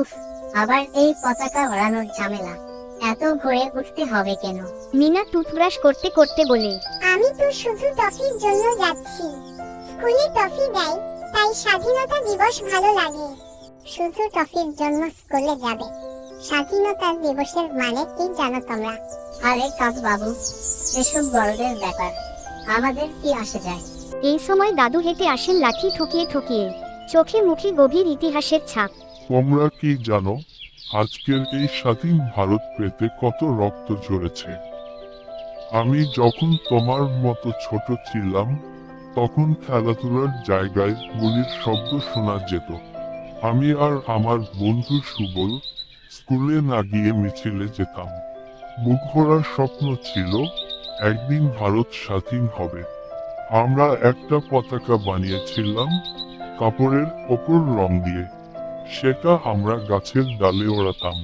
উফ আবার এই পতাকা ওড়ানোর ঝামেলা। এত ভোরে উঠতে হবে কেন? মিনা টুথব্রাশ করতে করতে বলে আমি তো শুধু টফির জন্য যাচ্ছি। স্কুলে টফি দেয় তাই স্বাধীনতা দিবস ভালো লাগে। শুধু টফির জন্য স্কুলে যাবে। স্বাধীনতা দিবসের মানে কি জানো তোমরা? আরে কাজ বাবু এসব বড়দের ব্যাপার। আমাদের কি আসে যায়? এই সময় দাদু হেঁটে আসেন লাঠি ঠুকিয়ে ঠুকিয়ে। চোখে মুখে গভীর ইতিহাসের ছাপ। তোমরা কি জানো, আজকের এই স্বাধীন ভারত পেতে কত রক্ত ঝরেছে? আমি যখন তোমার মতো ছোট ছিলাম, তখন খেলাধুলার জায়গায় গুলির শব্দ শোনা যেত। আমি আর আমার বন্ধু সুবল স্কুলে না গিয়ে মিছিলে যেতাম। বুক ভরার স্বপ্ন ছিল, একদিন ভারত স্বাধীন হবে। আমরা একটা পতাকা বানিয়েছিলাম, কাপড়ের ওপর রং দিয়ে। সেটা আমরা গাছের ডালে ওড়াতাম।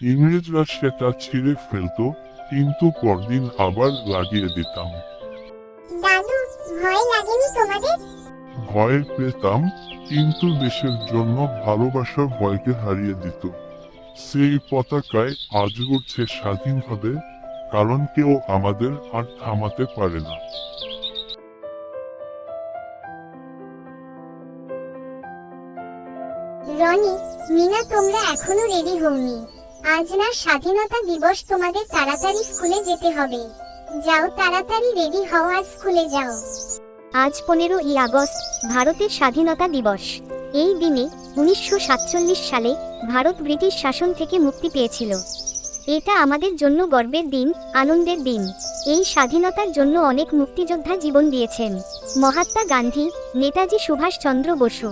ইংরেজরা সেটা ছিঁড়ে ফেলতো কিন্তু পরদিন আবার লাগিয়ে দিতাম। ভয় ভয় পেতাম কিন্তু দেশের জন্য ভালোবাসার ভয়কে হারিয়ে দিত। সেই পতাকায় আজ উঠছে স্বাধীনভাবে কারণ কেউ আমাদের আর থামাতে পারে না। রনি, মিনা, তোমরা এখনও রেডি হওনি। আজ না স্বাধীনতা দিবস, তোমাদের তাড়াতাড়ি স্কুলে যেতে হবে। যাও, তাড়াতাড়ি রেডি হও আর স্কুলে যাও। আজ পনেরোই আগস্ট, ভারতের স্বাধীনতা দিবস। এই দিনে উনিশশো সাতচল্লিশ সালে ভারত ব্রিটিশ শাসন থেকে মুক্তি পেয়েছিল। এটা আমাদের জন্য গর্বের দিন, আনন্দের দিন। এই স্বাধীনতার জন্য অনেক মুক্তিযোদ্ধা জীবন দিয়েছেন। মহাত্মা গান্ধী, নেতাজি সুভাষচন্দ্র বসু,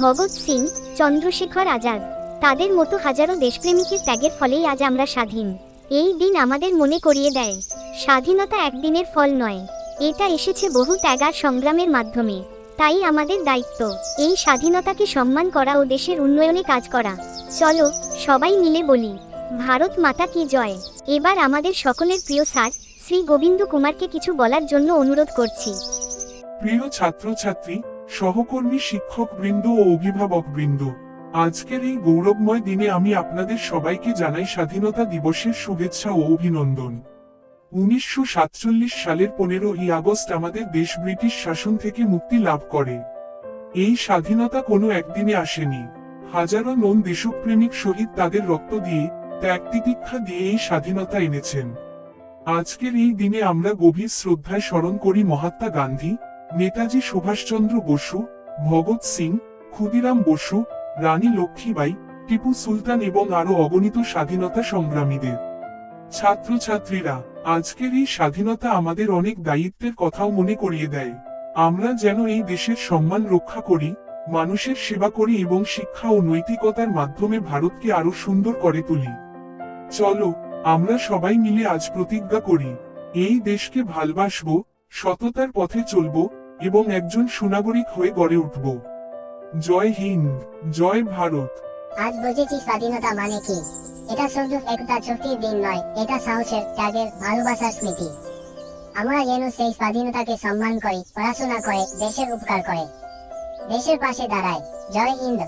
ভগৎ সিং চন্দ্রশেখর আজাদ। তাদের মতো হাজারো দেশপ্রেমিকের ত্যাগের ফলেই আজ আমরা স্বাধীন। এই দিন আমাদের মনে করিয়ে দেয়, স্বাধীনতা একদিনের ফল নয়। এটা এসেছে বহু ত্যাগ আর সংগ্রামের মাধ্যমে। তাই আমাদের দায়িত্ব, এই স্বাধীনতাকে সম্মান করা ও দেশের উন্নয়নে কাজ করা। চলো, সবাই মিলে বলি, ভারত মাতা কি জয়? এবার আমাদের সকলের প্রিয় স্যার, শ্রী গোবিন্দ কুমারকে কিছু বলার জন্য অনুরোধ করছি। প্রিয় ছাত্রছাত্রী সহকর্মী শিক্ষক বৃন্দ ও অভিভাবক বৃন্দ, আজকের এই গৌরবময় দিনে আমি আপনাদের সবাইকে জানাই স্বাধীনতা দিবসের শুভেচ্ছা ও অভিনন্দন। উনিশশো সাতচল্লিশ সালের পনেরোই আগস্ট আমাদের দেশ ব্রিটিশ শাসন থেকে মুক্তি লাভ করে। এই স্বাধীনতা কোনো একদিনে আসেনি। হাজারো নন দেশপ্রেমিক শহীদ তাদের রক্ত দিয়ে, ত্যাগ তিতিক্ষা দিয়ে এই স্বাধীনতা এনেছেন। আজকের এই দিনে আমরা গভীর শ্রদ্ধায় স্মরণ করি মহাত্মা গান্ধী নেতাজি সুভাষচন্দ্র বসু, ভগৎ সিং, ক্ষুদিরাম বসু, রানী লক্ষ্মীবাই, টিপু সুলতান এবং আরও অগণিত স্বাধীনতা সংগ্রামীদের। ছাত্রছাত্রীরা, আজকের এই স্বাধীনতা আমাদের অনেক দায়িত্বের কথাও মনে করিয়ে দেয়। আমরা যেন এই দেশের সম্মান রক্ষা করি, মানুষের সেবা করি এবং শিক্ষা ও নৈতিকতার মাধ্যমে ভারতকে আরও সুন্দর করে তুলি। চলো, আমরা সবাই মিলে আজ প্রতিজ্ঞা করি, এই দেশকে ভালবাসবো, সততার পথে চলবো এবং একজন সুনাগরিক হয়ে গড়ে উঠব। জয় হিন্দ, জয় ভারত। আজ বুঝেছি স্বাধীনতা মানে কি। এটা শুধু একটা ছুটির দিন নয়, এটা সাহসের, ত্যাগের, ভালোবাসার স্মৃতি। আমরা যেন সেই স্বাধীনতাকে সম্মান করে, পড়াশোনা করে, দেশের উপকার করে। দেশের পাশে দাঁড়ায়। জয় হিন্দ।